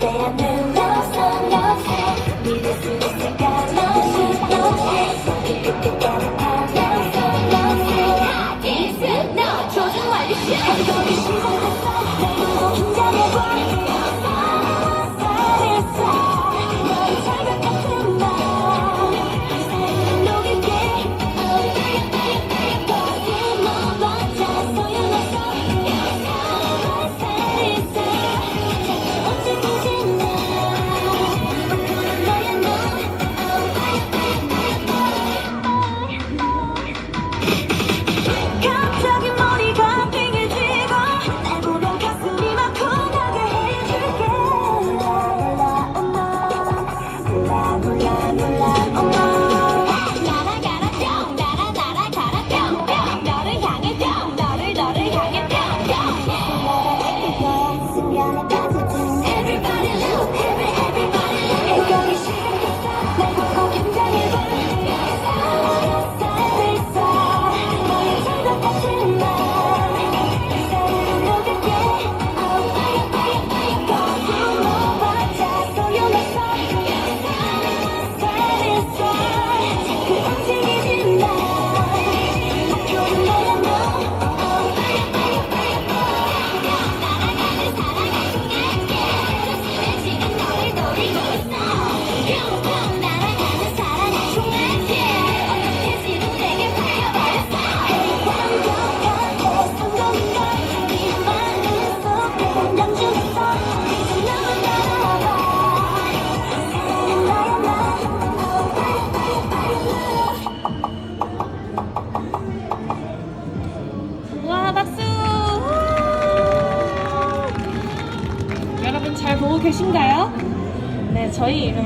day I knew 잘 보고 계신가요? 네, 저희 이름